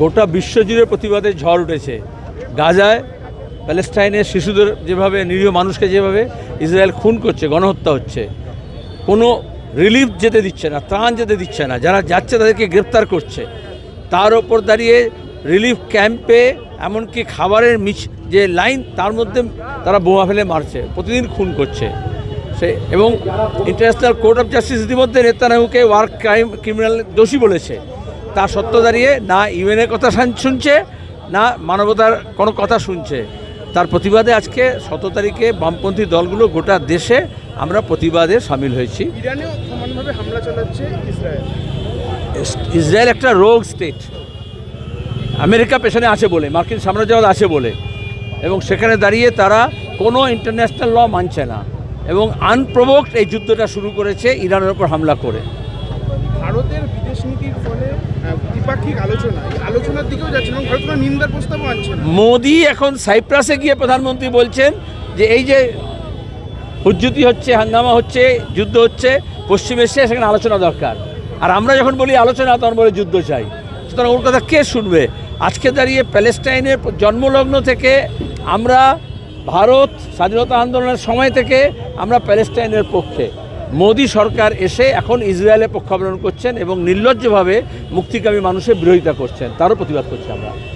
গোটা বিশ্বজুড়ে প্রতিবাদে ঝড় উঠেছে। গাজায় প্যালেস্টাইনের শিশুদের যেভাবে, নিরীহ মানুষকে যেভাবে ইসরায়েল খুন করছে, গণহত্যা হচ্ছে, কোনো রিলিফ যেতে দিচ্ছে না, ত্রাণ যেতে দিচ্ছে না, যারা যাচ্ছে তাদেরকে গ্রেপ্তার করছে। তার ওপর দাঁড়িয়ে রিলিফ ক্যাম্পে এমনকি খাবারের মিছ, যে লাইন তার মধ্যে তারা বোমা ফেলে মারছে, প্রতিদিন খুন করছে। সে, এবং ইন্টারন্যাশনাল কোর্ট অফ জাস্টিস ইতিমধ্যে নেতানাহুকে ওয়ার্ক ক্রাইম ক্রিমিনাল দোষী বলেছে। তা সত্য দাঁড়িয়ে না ইউএনের কথা শুনছে না মানবতার কোনো কথা শুনছে। তার প্রতিবাদে আজকে শত তারিখে বামপন্থী দলগুলো গোটা দেশে আমরা প্রতিবাদে সামিল হয়েছি। ইসরায়েল। একটা রোগ স্টেট। আমেরিকা পেছনে আছে বলে মার্কিন সাম্রাজ্যবাদ আছে বলে। এবং সেখানে দাঁড়িয়ে তারা কোনো ইন্টারন্যাশনাল ল মানছে না। এবং আনপ্রভোকড এই যুদ্ধটা শুরু করেছে ইরানের ওপর হামলা করে। ভারতের বিদেশ দ্বিপাক্ষিক আলোচনা আলোচনার দিকেও যাচ্ছে এবং ভারত কোনো নিন্দার আনছে মোদি এখন সাইপ্রাসে গিয়ে প্রধানমন্ত্রী বলছেন যে এই যে হুজ্জুতি হচ্ছে, হাঙ্গামা হচ্ছে, যুদ্ধ হচ্ছে, পশ্চিম এশিয়া সেখানে আলোচনা দরকার। আর আমরা যখন বলি আলোচনা, তখন বলে যুদ্ধ চাই। সুতরাং ওর কথা কে শুনবে? আজকে দাঁড়িয়ে প্যালেস্টাইনের জন্মলগ্ন থেকে আমরা ভারত স্বাধীনতা আন্দোলনের সময় থেকে আমরা প্যালেস্টাইনের পক্ষে। মোদী সরকার এসে এখন ইসরায়েলে পক্ষাবলম্বন করছেন এবং নির্লজ্জভাবে মুক্তিকামী মানুষের বিরোধিতা করছেন। তারও প্রতিবাদ করছি আমরা।